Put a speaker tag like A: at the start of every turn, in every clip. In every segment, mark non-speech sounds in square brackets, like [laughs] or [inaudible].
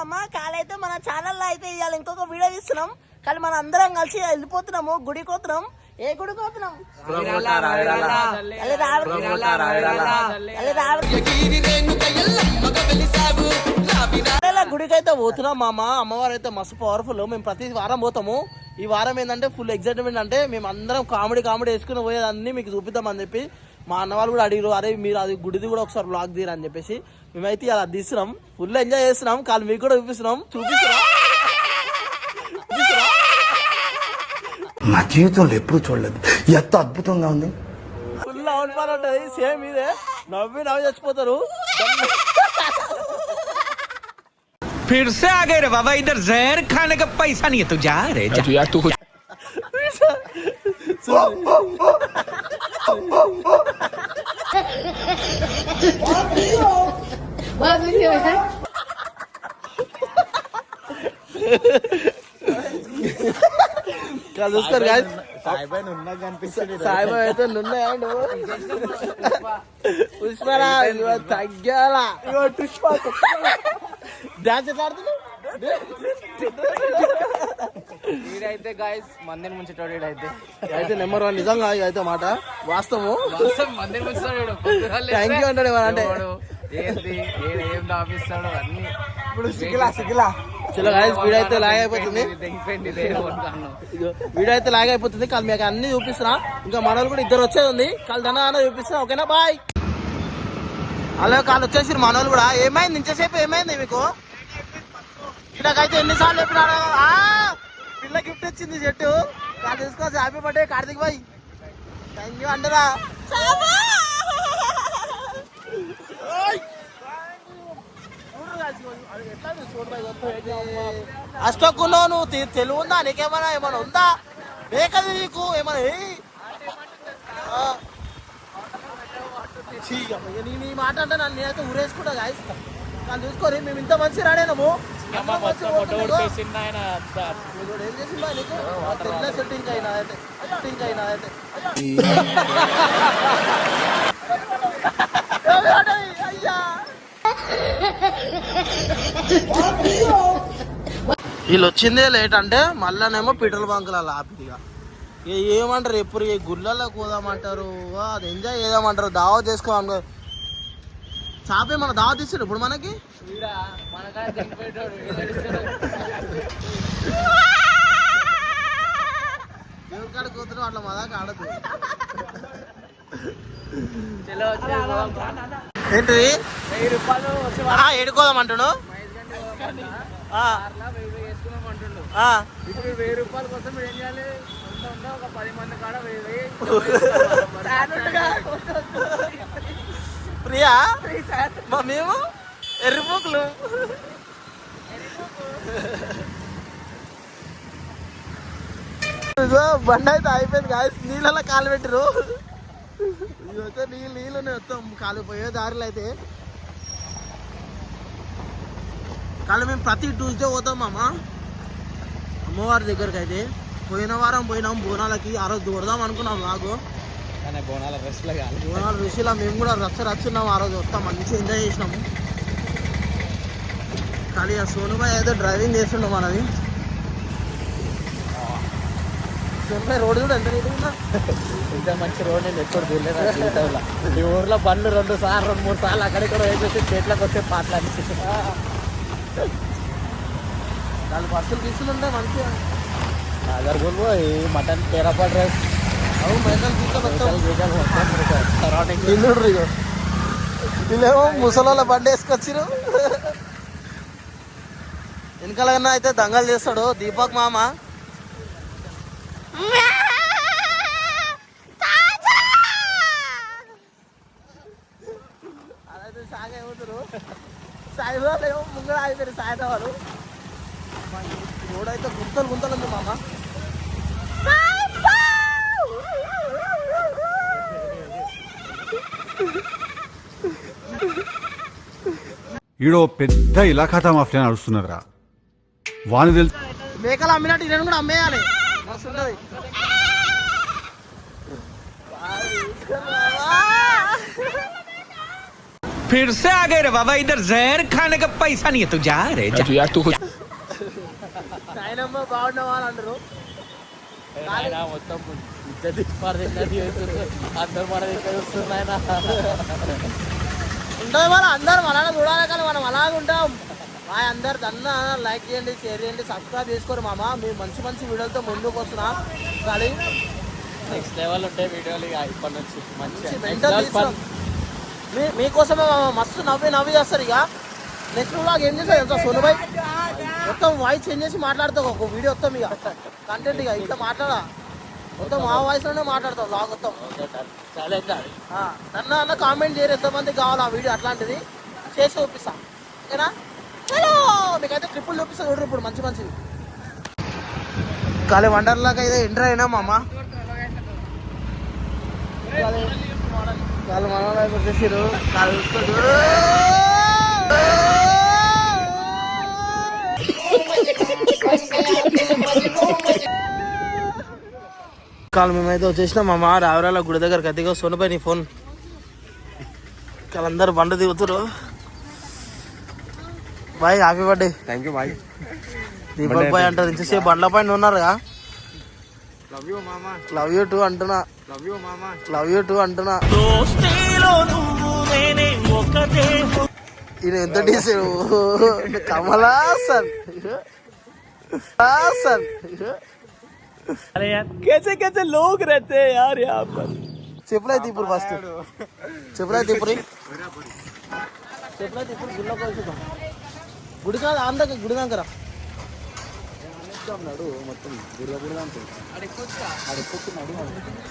A: అమ్మ కాలైతే మన ఛానల్లో అయితే ఇవాళ ఇంకొక వీడియో తీస్తున్నాం. కానీ మన అందరం కలిసి వెళ్ళిపోతున్నాము. గుడికి పోతున్నాం ఏ రావ- అదేలా గుడికి అయితే పోతున్నాం మామ. అమ్మవారు అయితే మస్తు పవర్ఫుల్ మేము ప్రతి వారం పోతాము. ఈ వారం ఏంటంటే ఫుల్ ఎగ్జైట్మెంట్ అంటే మేము అందరం కామెడీ కామెడీ వేసుకుని పోయేదాన్ని మీకు చూపిద్దామని చెప్పి. మా అన్న వాళ్ళు కూడా అడిగారు అరే మీరు అది గుడిది కూడా ఒకసారి బ్లాగ్ తీయరు అని చెప్పేసి మేమైతే అలా తీస్తున్నాం ఫుల్ ఎంజాయ్ చేస్తున్నాం కాదు మీకు కూడా చూపిస్తున్నాం చూపిస్తున్నాం
B: నా జీవితంలో ఎప్పుడు చూడలేదు ఎంత అద్భుతంగా ఉంది
A: ఫుల్ అవును పని ఉంటుంది సేమ్ ఇదే నవ్వి నవ్వి చచ్చిపోతారు
C: फिर से आ गए रे बाबा इधर जहर खाने का पैसा नहीं है तू जा रे जा
D: यार तू
A: కాదు guys. సాయిబాబా అయితే నున్నాయండు పుష్పరా ఇగో తగ్గాల? పుష్ప డాన్స్ ఎట్లా ఆడుతున్నావు?
D: అయితే గాయస్ మందిని ముంచేటోడు అయితే
A: అయితే నెంబర్ వన్ నిజంగా అయితే మాట. వాస్తవము?
D: మందిని ముంచుతాడు
A: థ్యాంక్ యూ అంటాడు ఏమన్నా అంటే.
D: ఏంది? ఏం దాపిస్తాడు అన్ని. ఇప్పుడు
A: చలో గాయస్ వీడియో అయితే లాగ్ అయిపోతుంది. అయితే లాగ్ అయిపోతుంది. కాదు మీకు అన్ని చూపిస్తున్నా. ఇంకా మన వాళ్ళు కూడా ఇద్దరు వచ్చేది ఉంది. కాదు ధన అన్న చూపిస్తున్నా. ఓకేనా? బాయ్ హలో కాళ్ళు వచ్చేసి మన వాళ్ళు కూడా. ఏమైంది? ఇంతసేపు ఏమైంది మీకు? ఇక్కడకైతే ఎన్నిసార్లు పిల్ల గిఫ్ట్ వచ్చింది చెట్టు కాదు తీసుకోవచ్చు happy birthday Karthik bye thank you అంటారా అష్టకులో నువ్వు తెలుగు ఉందా నీకేమైనా ఏమైనా ఉందా? మేకది నీకు ఏమైనా నీ మాట అంటే నన్ను నేనైతే ఊరేసుకుంటా నన్ను చూసుకొని మేము ఇంత మంచి రాడేనాము ఎంత మంచి ఓటున్నాడు. నీకు ఏం చేసిందా నీకు ఆ తెల్ల సెట్టింగ్ అయినా అయితే సెట్టింగ్ అయినా అయితే అయ్యా వీళ్ళు వచ్చిందే లేట్ అంటే మళ్ళానేమో పెట్రోల్ బంకులలో ఆపిదిగా ఏమంటారు ఎప్పుడు ఈ గుళ్ళల్లో పోదామంటారు? ఆ, అది ఎంజాయ్ చేద్దామంటారు. దావా చేసుకోవాలి చాపే మన దావా తీస్తాడు ఇప్పుడు మనకి?
D: మనకాడ తెగిపోయేటోడు ఏడు
A: దేవుడి కాడ కూతురు అట్లా మా దాకా ఆడదు.
D: చలో
A: ఏంటిది?
D: వెయ్యి రూపాయలు వచ్చి
A: ఆ, ఏడుకోదాం ఆ.
D: ఇప్పుడు వెయ్యి రూపాయల కోసం ఏం చేయాలి? ఒక పది మంది కాడ వెయ్యి వెయ్యి. [laughs]
A: ప్రియా? మా మేము? ఎర్రిపోకులు ఇదిగో బండి అయితే అయిపోయింది కాదు నీళ్ళలో కాలు పెట్టిరు ఇదైతే నీళ్ళు నీళ్ళనే వస్తాం. కాలు పోయే దారిలో అయితే. కానీ మేము ప్రతి ట్యూస్డే పోతాం మామ. అమ్మవారి దగ్గరికి అయితే. పోయిన వారం పోయినాం బోనాలకి. ఆ రోజు దూరదాం అనుకున్నాం
D: కానీ బోనాల రెస్ట్లో కాదు.
A: బోనాల ఋషిలా మేము కూడా రచ్చ రచ్చున్నాం ఆ రోజు వస్తాం మంచిగా ఎంజాయ్ చేసినాము కానీ ఆ సోనుబాయ్ ఏదో డ్రైవింగ్ చేస్తుండే మనది. రోడ్డు కూడా ఎంత నీట్గా ఉందా.
D: ఇంత మంచి రోడ్ నేను ఎప్పుడు చూడలేదు జీవితంలో. ఈ ఊర్లో బండ్లు రెండు సార్లు రెండు మూడు సార్లు అక్కడిక్కడ వేసేసి చేట్లకు వస్తే పాటలు
A: నాలుగు బస్సులు తీసుకుంటే మంచిగా
D: అదర్ ఈ మటన్ పేరాపాట్ రైస్.
A: అవు మేకలు
D: సరౌండింగ్
A: ఇల్లు వీళ్ళేమో ముసలోళ్ళ బండి వేసుకొచ్చిరు. వెనకాల కన్నా అయితే దంగలు చేస్తాడు. దీపక్ మామ. అదైతే సాగ ఏమవుతారు సాయిబాబు ఏమో ముంగడ అయిపోయారు సాయంత్రం వారు రోడ్ అయితే గుంతలు గుంతలు ఉంది మామ.
E: ఈడో పెద్ద ఇలాఖాతా మాఫియా నడుస్తున్నదిరా. వాని తెలుసు
A: మేకలు అమ్మినట్టు ఇరవై కూడా అమ్మేయాలి మస్తు ఉంటది
C: फिर से आ गए रे बाबा इधर जहर खाने का पैसा नहीं है तू जा रे जा
D: यार तू
A: నాయనమ్మ బాగున్నావా అని అంటారు
D: ఆయన మొత్తం ఇద్దరు పర్లేదు అందరు మన దగ్గర వస్తున్నారు ఆయన
A: ఉంటుంది మన అందరు మనల్ని చూడాలి కానీ మనం అలాగ ఉంటాం మా అందరు దన్న లైక్ చేయండి షేర్ చేయండి సబ్స్క్రైబ్ చేసుకోరు మామ. మేము మంచి మంచి వీడియోలతో ముందుకు వస్తున్నాం. కానీ
D: నెక్స్ట్ లెవెల్ ఉంటాయి వీడియోలు ఇక ఇప్పటి నుంచి
A: మంచి మీకోసమే మస్తు నవ్వి నవ్వి చేస్తారు ఇక. నెక్స్ట్ వ్లాగ్ ఏం చేస్తారు ఎంత సోనుబాయ్ మొత్తం వాయిస్ చేంజ్ చేసి మాట్లాడతావు ఒక వీడియో వస్తాం ఇక. కంటెంట్ ఇక ఇట్లా మాట్లాడా? మొత్తం మా వాయిస్లోనే మాట్లాడతావు వ్లాగ్ వస్తాం నన్ను అన్న కామెంట్ చేయరు ఎంతమంది కావాలి ఆ వీడియో అట్లాంటిది. చేసి చూపిస్తా. ఓకేనా? మీకైతే ట్రిప్పులు చూపిస్తా చూడరు ఇప్పుడు మంచి మంచిది. కాలే వండర్లాగా అయితే ఎంటర్ అయినా మామ. కాలు మన వచ్చేసారు కాలు మేమైతే వచ్చేసినాం మా రావరాల గుడి దగ్గర కదిగా సోనుపై నీ ఫోన్. వాళ్ళందరూ బండ దిగుతారు bye happy birthday
F: thank you bye
A: Deepak bye అంటారు ఇంతసేపు బండ్ల పైన ఉన్నారుగా
F: లవ్ యూ మామా
A: లవ్ యూ టూ అంటున్నా
F: లవ్ యూ మామా
A: లవ్ యూ టూ అంటున్నా ఈయన ఎంత డీసెడు కమలాసన్ హాసన్
D: कैसे कैसे लोग रहते हैं यार यहाँ पर
A: చెప్పులైతే ఇప్పుడు ఫస్ట్ చెప్పులైతే ఇప్పుడు చెప్పులైతే ఇప్పుడు గుడిలోకి వచ్చేద్దాం గుడి కాదు ఆంధ్ర గుడి దగ్గర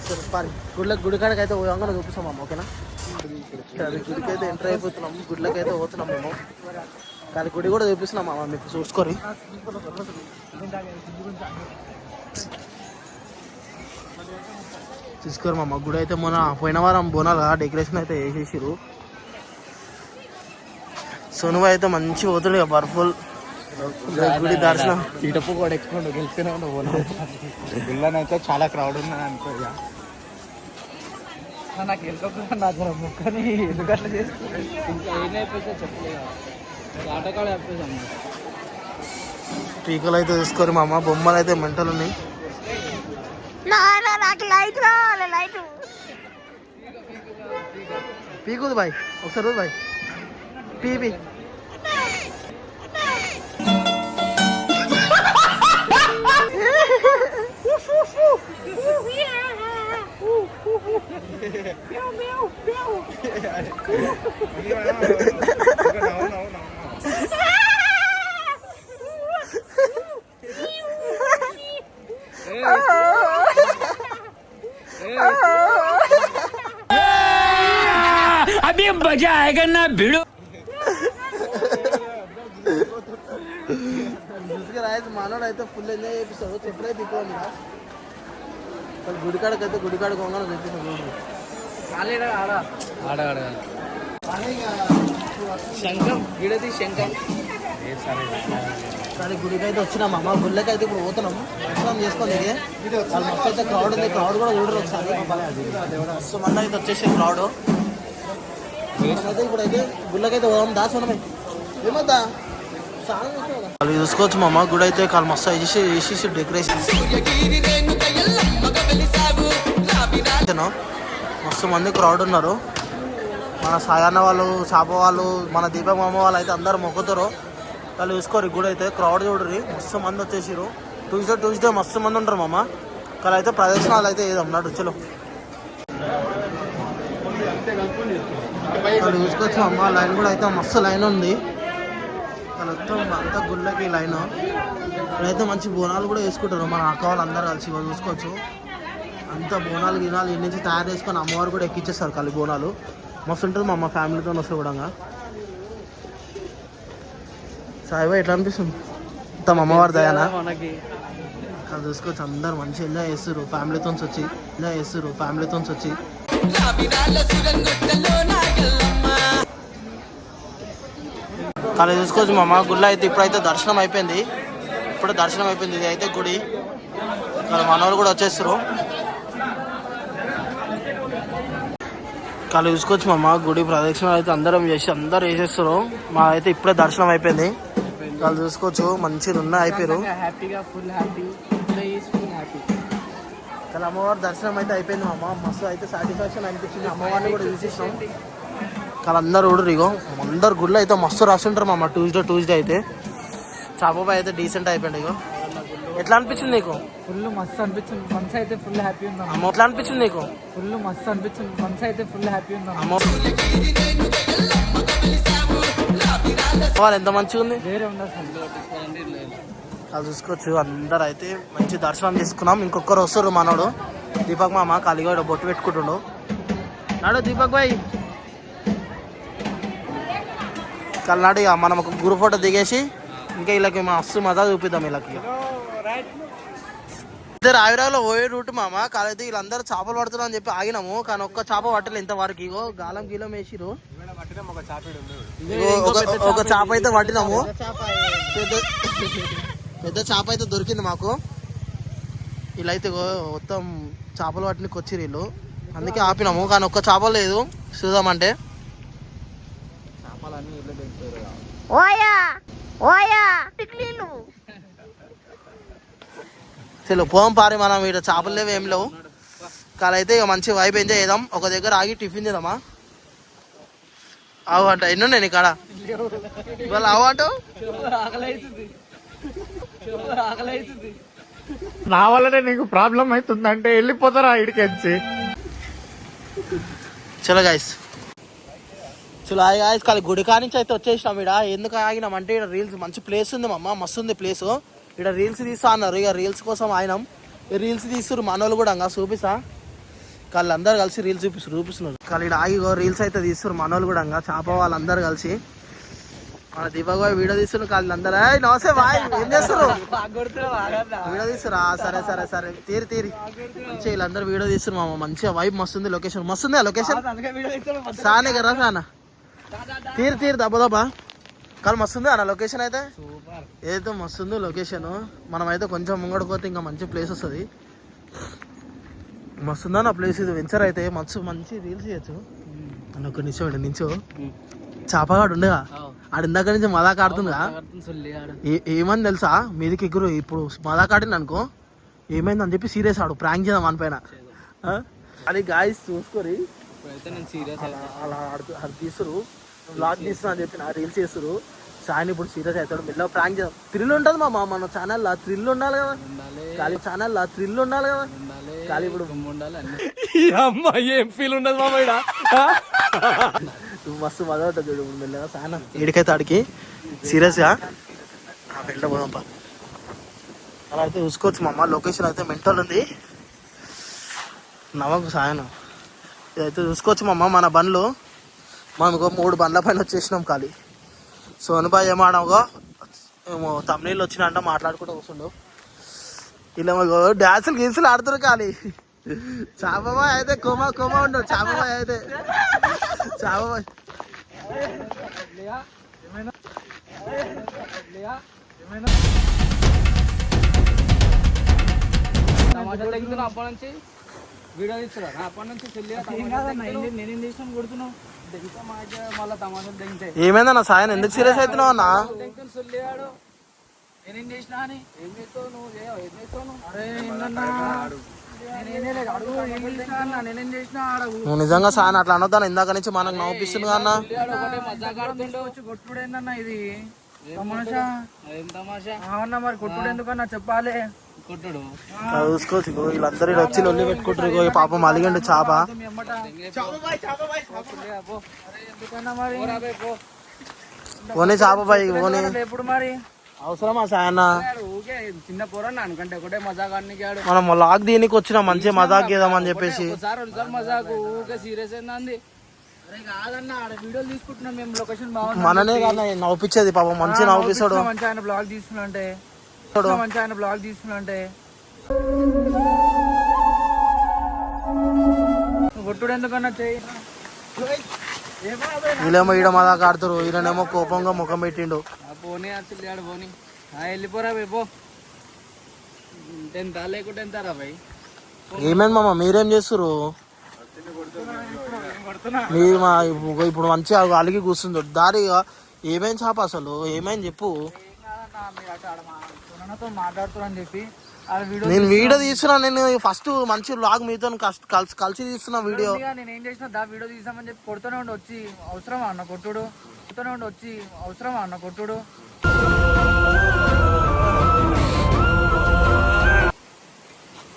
A: సరే, పారి. గుడిలోకి గుడి కాడికి అయితే పోయాంగా చూపిస్తాం అమ్మ ఓకేనా? అది గుడికి అయితే ఎంటర్ అయిపోతున్నాం గుడిలోకి అయితే పోతున్నాం మేము. కానీ గుడి కూడా చూపిస్తున్నాం అమ్మ మీకు చూసుకొని. చూసుకోరు మా గుడి అయితే మొన్న పోయిన వారం బోనాలు డెకరేషన్ అయితే వేసేసారు సోనువా అయితే మంచి పోతుండే పవర్ఫుల్ గుడి దర్శనం.
D: ఇటప్పు కూడా ఎక్కువ గెలిస్తేనే ఉండవు
F: పిల్లనైతే చాలా క్రౌడ్ ఉన్నది అనుకో.
D: నాకు వెళ్ళకుండా నా జర ముక్కని ఎందుకట్లా చేస్తుంది ఇంకా ఏమైపోతే చెప్పలేదు ఆటోకాడ చెప్పేసాము
A: టీకలు అయితే చూసుకోరు మా అమ్మ బొమ్మలు అయితే మెంటలు ఉన్నాయి. పీకుది బాయ్. ఒకసారి రోజు బాయ్. పీ పీ గుడికాడ చూడు
D: ఆడ? ఆడ శంఖం. గిడది శంఖం.
A: సరే గుడికి అయితే వచ్చినాం అమ్మ గుళ్ళకి అయితే ఇప్పుడు పోతున్నాం. దర్శనం చేసుకోండి ఇది. వాళ్ళు మస్తు అయితే క్రౌడ్ ఉంది. క్రౌడ్ కూడా చూడరు ఒకసారి. మస్తు మంది అయితే వచ్చేసి క్రౌడ్ అయితే ఇప్పుడు అయితే గుళ్ళకైతే పోదాం. దాసనమే ఏమద్దా? వాళ్ళు చూసుకోవచ్చు మామ. గుడి అయితే కాలు మస్తు వేసేసి వేసేసి డెకరేషన్ మస్తు మంది క్రౌడ్ ఉన్నారు. మన సాయాన్న వాళ్ళు చాప వాళ్ళు మన దీపం అమ్మ వాళ్ళు అయితే అందరు మొక్కుతారు. వాళ్ళు చూసుకోరు గుడి అయితే క్రౌడ్ చూడరు. మస్తు మంది వచ్చేసారు ట్యూస్డే ట్యూస్డే మస్తు మంది ఉంటారు మామ. కానీ అయితే ప్రదర్శనలు అయితే ఏదో అన్నాడు చలో. వాళ్ళు చూసుకోవచ్చు అమ్మ లైన్ కూడా అయితే మస్తు లైన్ ఉంది. వాళ్ళు మొత్తం అంతా గుళ్ళకి లైన్ ఇక్కడైతే మంచి బోనాలు కూడా వేసుకుంటారు మన అక్క వాళ్ళందరూ కలిసి చూసుకోవచ్చు. అంతా బోనాలు గినాలు ఇన్ని నుంచి తయారు చేసుకొని అమ్మవారు కూడా ఎక్కిచ్చేస్తారు కలిసి బోనాలు. మస్తు ఉంటుంది మా అమ్మ ఫ్యామిలీతో వస్తారు కూడా సాయిబాయి ఎట్లా అనిపిస్తుంది? మొత్తం అమ్మవారి దయానా? అది చూసుకోవచ్చు అందరు మంచిగా ఎంజాయ్ చేస్తారు ఫ్యామిలీతో వచ్చి ఎంజాయ్ చేస్తారు ఫ్యామిలీతో వచ్చి. కానీ చూసుకోవచ్చు మా అమ్మ గుళ్ళో అయితే ఇప్పుడైతే దర్శనం అయిపోయింది. ఇప్పుడు దర్శనం అయిపోయింది ఇది అయితే గుడి మనోళ్ళు కూడా వచ్చేస్తారు కాలు చూసుకోవచ్చు మా గుడి ప్రదక్షిణ అయితే అందరం చేసి అందరు వేసేస్తారు మా అయితే ఇప్పుడే దర్శనం అయిపోయింది. వాళ్ళు చూసుకోవచ్చు మంచిగా ఉన్న అయిపోయారు కానీ అమ్మవారి దర్శనం అయితే అయిపోయింది మా అమ్మ. మస్తు అయితే సాటిస్ఫాక్షన్ అనిపించింది. అమ్మవారిని కూడా చూసేసాం కానీ అందరు కూడా ఇగో. అందరు గుళ్ళు అయితే మస్తు రాస్తుంటారు మా అమ్మ. ట్యూస్డే ట్యూస్డే అయితే. చాపాబాయ్ అయితే డీసెంట్ అయిపోయింది ఇగో. ఎట్లా అనిపించింది నీకు?
D: ఫుల్ మస్తు అనిపించింది. మనసు అయితే ఫుల్ హ్యాపీ ఉందా
A: అమ్మ ఎట్లా అనిపించింది నీకు?
D: ఫుల్ మస్తు అనిపించింది. మనసు అయితే ఫుల్ హ్యాపీ ఉందా
A: అమ్మ. వాళ్ళు ఎంత మంచిగా ఉంది?
D: వేరే అసలు
A: అది చూసుకోవచ్చు. అందరు అయితే మంచి దర్శనం చేసుకున్నాం. ఇంకొకరు వస్తారు మనోడు. దీపక్ మామ కలిగాడు బొట్టు పెట్టుకుంటుండు. నాడు దీపక్ కల్నాడు ఇక మనం ఒక గురు ఫోటో దిగేసి ఇంకా వీళ్ళకి మస్తు మజా చూపిద్దాం వీళ్ళకి ఇద్దరు ఆవిరాలో పోయే రూట్ మామ. కాలైతే వీళ్ళందరూ చేపలు పడుతున్నారు అని చెప్పి ఆగినాము. కానీ ఒక్క చేప పట్టలేదు ఇంతవరకు. ఇగో గాలం గీలం వేసిరు ఒక చేప అయితే పట్టినాము. పెద్ద పెద్ద చేప అయితే దొరికింది మాకు. వీళ్ళు అయితే మొత్తం చేపలు పట్టినకి వచ్చి వీళ్ళు. అందుకే ఆపినాము. కానీ ఒక్క చేప లేదు. చూద్దామంటే.
G: ఓయా! ఓయా!
A: అసలు పోం పారి మనం ఇక్కడ చేపలు లేవు ఏం లేవు. కానీ అయితే ఇక మంచి వైబ్ ఎంజాయ్ చేద్దాం. ఒక దగ్గర ఆగి టిఫిన్ చేద్దామా అవు అంట ఎన్ని ఉన్నాయి నీ కాడ? ఇవాళ అవు
F: నా వల్లనే నీకు ప్రాబ్లం అవుతుందంటే వెళ్ళిపోతారా ఇడికెచ్చి
A: చలో గాయస్ చలో హాయ్ గాయస్ కాదు గుడి కానించి అయితే వచ్చేసినాం ఇక్కడ ఎందుకు ఆగినాం అంటే ఇక్కడ రీల్స్ మంచి ప్లేస్ ఉంది మమ్మ మస్తు ఉంది ప్లేస్ ఇక్కడ రీల్స్ తీస్తా అన్నారు. ఇక రీల్స్ కోసం ఆయన రీల్స్ తీస్తున్నారు మనోళ్ళు కూడా ఇంకా చూపిస్తా. వాళ్ళు అందరు కలిసి రీల్స్ చూపిస్తారు చూపిస్తున్నారు. వాళ్ళు ఇక్కడ ఆగి రీల్స్ అయితే తీస్తున్నారు మనోళ్ళు కూడా ఇంకా చేప వాళ్ళందరూ కలిసి. మన దీపక్ బాయ్ వీడియో తీస్తున్నారు వాళ్ళు అందరూ. నమస్తే బాయ్ ఏం చేస్తారు వీడియో తీస్తురా సరే సరే సరే. తీరి తీరి. మంచిగా వీళ్ళందరూ వీడియో తీస్తున్నారు మామ. మంచిగా వైబ్ మస్తుంది లొకేషన్ మస్తుందా లొకేషన్ సానే కదా సానా. తీరు తీరు దెబ్బ దెబ్బ. కానీ మస్తుంది అన్న లొకేషన్ అయితే? ఏదో మస్తుంది లొకేషన్ మనం అయితే కొంచెం ముంగడిపోతే ఇంకా మంచి ప్లేస్ వస్తుంది. మస్తుందా నా ప్లేస్ ఇది? వెంచర్ అయితే మంచి మంచి రీల్స్ చేయొచ్చు. అన్న ఒక నిమిషం ఇక్కడ నించో చేపగాడు ఉండగా? ఆడు ఇందాక నుంచి మదాక ఆడుతుందిగా ఏమని తెలుసా? మీదికి ఎగురు. ఇప్పుడు మదాక ఆడింది అనుకో. ఏమైందని చెప్పి సీరియస్ ఆడు. ప్రాంక్ చేద్దాం మన పైన? అది గాయస్ చూసుకొని అలా ఆడుతూ అది తీసురు బ్లాగ్ తీస్తున్నా అని చెప్పి నా రీల్స్ చేస్తారు. సాయని ఇప్పుడు సీరియస్ అవుతాడు. మెల్లగా ప్రాంక్ చేద్దాం థ్రిల్ ఉంటుంది మా మన ఛానల్లో థ్రిల్ ఉండాలి కదా. ఖాళీ ఛానల్లో థ్రిల్ ఉండాలి కదా. ఖాళీ ఇప్పుడు
D: ఉండాలి అన్ని.
F: అమ్మాయి ఏం ఫీల్ ఉండదు మామయ్య
A: నువ్వు మస్తు మజా ఉంటుంది చూడు ఇప్పుడు మెల్లగా సాయన. ఏడికైతే ఆడికి సీరియస్గా వెళ్ళబోదాంపా అలా అయితే చూసుకోవచ్చు మా అమ్మ లొకేషన్ అయితే మెంటల్ ఉంది. నవ్వకు సాయన. ఇదైతే చూసుకోవచ్చు మా అమ్మ మన బండ్లు. మనం ఇంకో మూడు బండ్ల పైన వచ్చేసినాం ఖాళీ. సోనుబాయ్ ఏమాడవుగా ఏమో తమిళీళ్ళు వచ్చినంట మాట్లాడుకుంటూ కూర్చుండు. ఇలా డ్యాన్సులు గీన్సులు ఆడుతున్నారు ఖాళీ చాపబాయ్ అయితే కోమా కోమా ఉండవు చాపబాయ్ అయితే. చాపబాయ్.
D: అప్పటి నుంచి వీడియో తీస్తున్నా అప్పటి నుంచి నేనేం చేసినాను కొడుతున్నావు. ఏమైందా నా మళ్ళీ
A: సాయన్ ఎందుకు సీరియస్ అవుతున్నావు అన్నా?
D: నువ్వు
A: నిజంగా సాయన్ అట్లా అనొద్దాను ఇందాక నుంచి మనకు నవ్వుపిస్తుంది అన్న.
D: కొట్టుడు ఏందన్నా ఇది తమాషా తమాషా మరి కొట్టుడు ఎందుకన్నా చెప్పాలి?
A: చూసుకోవచ్చు వీళ్ళందరూ ఈడ వచ్చి లొల్లి పెట్టుకుంటారు ఇగో పాపం అలిగండి చాప. పోనీ చాప బాయ్ పోనీ.
D: ఎప్పుడు మరి
A: అవసరమా సాయన్న?
D: చిన్న పోరన్నా అనుకంటే ఒకటే మజాక్ ఆడు
A: మనం లాగ్ దీనికి వచ్చిన మంచి మజాక్ చేద్దామని చెప్పేసి.
D: మజాకు ఊకే సీరియస్ ఏందంది అరే కాదన్న ఆడ వీడియోలు తీసుకుంటున్నాం మేము లొకేషన్ బాగుంది
A: మననే కానీ నవ్వుపించేది పాపం మంచి నవ్వుపిస్తాడు.
D: మంచి ఆయన బ్లాగ్ తీసుకున్నా అంటే మంచి ఆయన బ్లాగ్ తీసుకున్నా అంటే కొట్టుడు ఎందుకన్నా చెయ్యి
A: వీళ్ళేమో ఈడ మజాక్ ఆడుతారు ఈయనేమో కోపంగా ముఖం పెట్టిండు.
D: ఆ పోనీ అసలు ఆడు పోనీ. వెళ్ళిపోరా బే పో. టెన్త్ లేకుంటే ఎంత రా భయ్
A: ఏమైంది మామ? మీరేం చేస్తారు మీరు మా ఇప్పుడు మంచిగా అలిగి కూర్చుంది దారి ఏమైంది చేప అసలు? ఏమైంది చెప్పు.
D: మీరు చెప్పి
A: నేను వీడియో తీస్తున్నా నేను ఫస్ట్ మంచి లాగ్ మీతో కలిసి కలిసి తీస్తున్నా వీడియో.
D: నేను ఏం చేసిన దా వీడియో తీసామని చెప్పి కొడుతూనే ఉండి వచ్చి అవసరమా అన్న కొట్టుడు? కొడుతూనే ఉండి వచ్చి అవసరమా అన్న కొట్టుడు?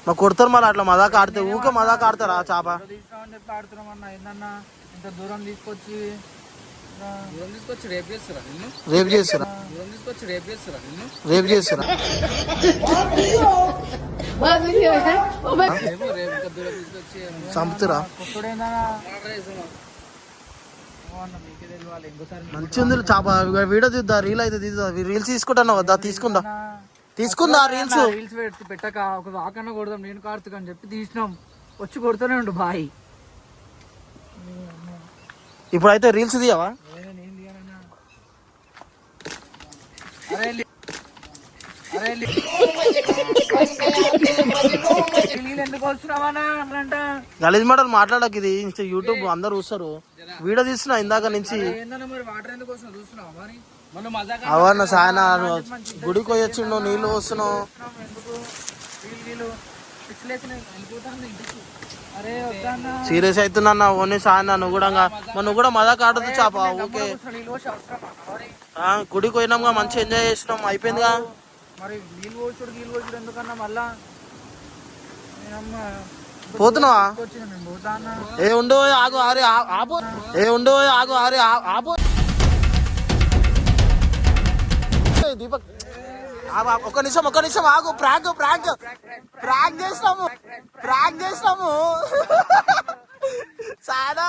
A: మా కొడతారు మళ్ళీ అట్లా మదాక ఆడితే ఊకే మదాక ఆడతారా చేప?
D: తీసామని చెప్పి ఆడుతున్నాం అన్న ఏందన్నా? ఇంత దూరం తీసుకొచ్చి రేపు చేస్తారా
A: రేపు చేస్తురా? చంపుతురా? మంచి ఉంది చేప. వీడియో తీద్దా రీల్ అయితే తీద్దా. రీల్స్ తీసుకుంటాను కదా తీసుకుందా? తీసుకుందా రీల్స్
D: రీల్స్ పెట్టి పెట్టక ఒక వాకన్నా కొడదాం నేను కార్తీక్ అని చెప్పి తీసినాం. వచ్చి కొడుతూనే ఉండు బాయ్.
A: ఇప్పుడైతే రీల్స్ తీయవా
D: నేను ఏం తీయాలన్నా అరే లే- అరే లే- నీళ్ళు ఎందుకు వస్తున్నావన్నా అట్లంట
A: గలీజ్ మోడల్ మాట్లాడక ఇది. ఇన్స్టా యూట్యూబ్ అందరు చూస్తారు. వీడియో తీస్తున్నా ఇందాక నుంచి. అవన్న సాయన గుడికి పోయి వచ్చిండు నీళ్ళు వస్తున్నావు
D: ఎందుకు? వీళ్ళు వీళ్ళు పిచ్చిలేసినాయి వెళ్ళిపోతాను ఇంటికి. అరే వద్దన్నా.
A: సీరియస్ అవుతున్నా ఓన్లీ సాయన నువ్వు కూడా నువ్వు కూడా మదా కాడదు చాప ఓకే గుడికి పోయినాంగా మంచి ఎంజాయ్ చేసినాం. అయిపోయిందిగా.
D: మరి నీళ్ళు పోసుడు నీళ్ళు పోసుడు ఎందుకన్నా మళ్ళా?
A: పోతున్నావా? ఏ ఉండు ఆగు ఆరే ఆపు. ఏ ఉండు ఆగు ఆరే ఆపు. దీపక్. ఒక్క నిమిషం ఒక్క నిమిషం ఆగు. Prank prank. ప్రాంక్ చేసినాము. ప్రాంక్ చేసినాము. సాదా?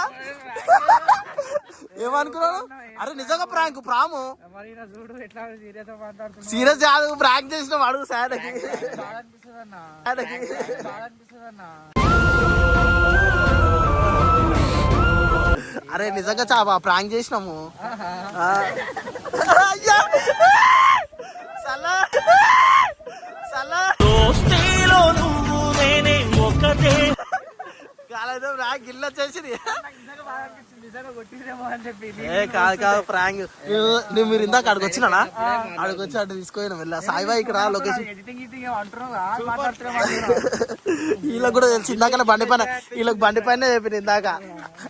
A: ఏమనుకున్నాను? అరే నిజంగా ప్రాంక్ ప్రాము.
D: సీరియస్
A: కాదు ప్రాంక్ చేసినాం అడుగు
D: అన్న.
A: అరే నిజంగా చాప ప్రాంక్ చేసినాము. సలా సలా వచ్చేసింది
D: నిజంగా కొట్టిరేమో అని చెప్పి.
A: ఏ కాదు కాదు ప్రాంక్. నువ్వు- మీరు ఇందాక అక్కడికి వచ్చినా అక్కడికి వచ్చి అటు తీసుకొని వెళ్ళా. సాయిబాయి ఇక్కడ లొకేషన్. వీళ్ళకి కూడా తెలిసి ఇందాక బండి పైన వీళ్ళకి బండి పైన చెప్పిన ఇందాక.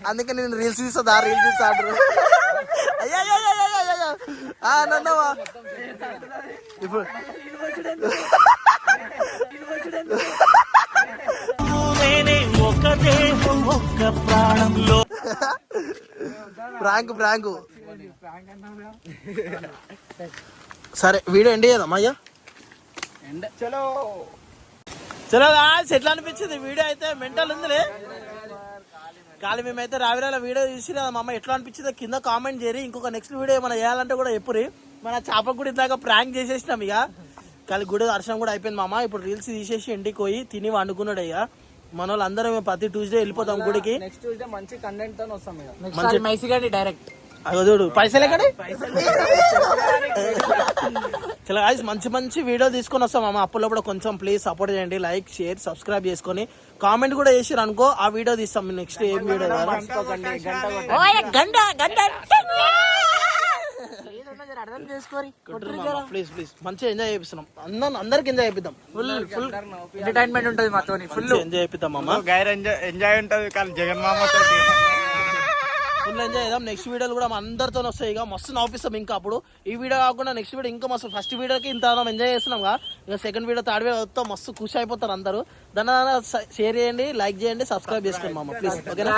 A: అందుకే నేను రీల్స్ తీస్తా రీల్స్ తీస్తా అంటారు అయ్యా అయ్యా, అయ్యా. ఆ, నన్నవా ఇప్పుడు ప్రాంక్ ప్రాంక్. సరే వీడియో ఎండ్ చేద్దాం అయ్యా? చలో. చలో ఎట్లా అనిపించింది వీడియో అయితే? మెంటల్ ఉందిలే. కాలి మేమైతే రావిరాల వీడియో తీసి కదా మా అమ్మ ఎట్లా అనిపించిందో కింద కామెంట్ చేయరి ఇంకొక నెక్స్ట్ వీడియో ఏమైనా చేయాలంటే కూడా ఎప్పురి మన చేప కూడా ఇందాక ప్రాంక్ చేసేసినాం ఇక. కానీ గుడి దర్శనం కూడా అయిపోయింది మామ. ఇప్పుడు రీల్స్ తీసేసి ఇంటికి పోయి తిని వండుకున్నాడు ఇక. మన వాళ్ళందరం ప్రతి ట్యూస్డే వెళ్ళిపోతాం గుడికి.
D: నెక్స్ట్ ట్యూస్డే మంచి కంటెంట్తో వస్తాం
A: మంచి
D: డైరెక్ట్
A: చూడు పైసలు ఎక్కడి? మంచి మంచి వీడియో తీసుకొని వస్తాం అమ్మ. అప్పులో కూడా కొంచెం ప్లీజ్ సపోర్ట్ చేయండి. లైక్ షేర్ సబ్స్క్రైబ్ చేసుకొని. కామెంట్ కూడా చేసిరు అనుకో ఆ వీడియో తీస్తాం నెక్స్ట్ ఏం వీడియో
G: ఓయ్ గంట గంట.
D: అర్థం చేసుకోరి.
A: ప్లీజ్ ప్లీజ్ మంచిగా ఎంజాయ్ చేపిస్తున్నాం. అందరం అందరికి ఎంజాయ్ చేపిద్దాం.
D: ఫుల్ ఫుల్ ఎంటర్టైన్మెంట్ ఉంటది మాతోని ఫుల్
A: ఎంజాయ్ చేపిద్దాం అమ్మ.
F: గైర్ ఎంజాయ్ ఎంజాయ్ ఉంటది కానీ జగన్ మామ తోటి
A: ఫుల్ ఎంజాయ్ చేద్దాం. నెక్స్ట్ వీడియోలు కూడా మన అందరితో వస్తాయి. ఇక మస్తు నవ్విస్తాం ఇంకా అప్పుడు. ఈ వీడియో కాకుండా నెక్స్ట్ వీడియో ఇంకా మస్తు ఫస్ట్ వీడియోకి ఇంత ఎంజాయ్ చేస్తున్నాం కదా ఇక సెకండ్ వీడియో థర్డ్ వీడియో వస్తాం మస్తు ఖుషి అయిపోతారు అందరూ. దాని షేర్ చేయండి లైక్ చేయండి సబ్స్క్రైబ్ చేసుకోండి మామ ప్లీజ్ ఓకేనా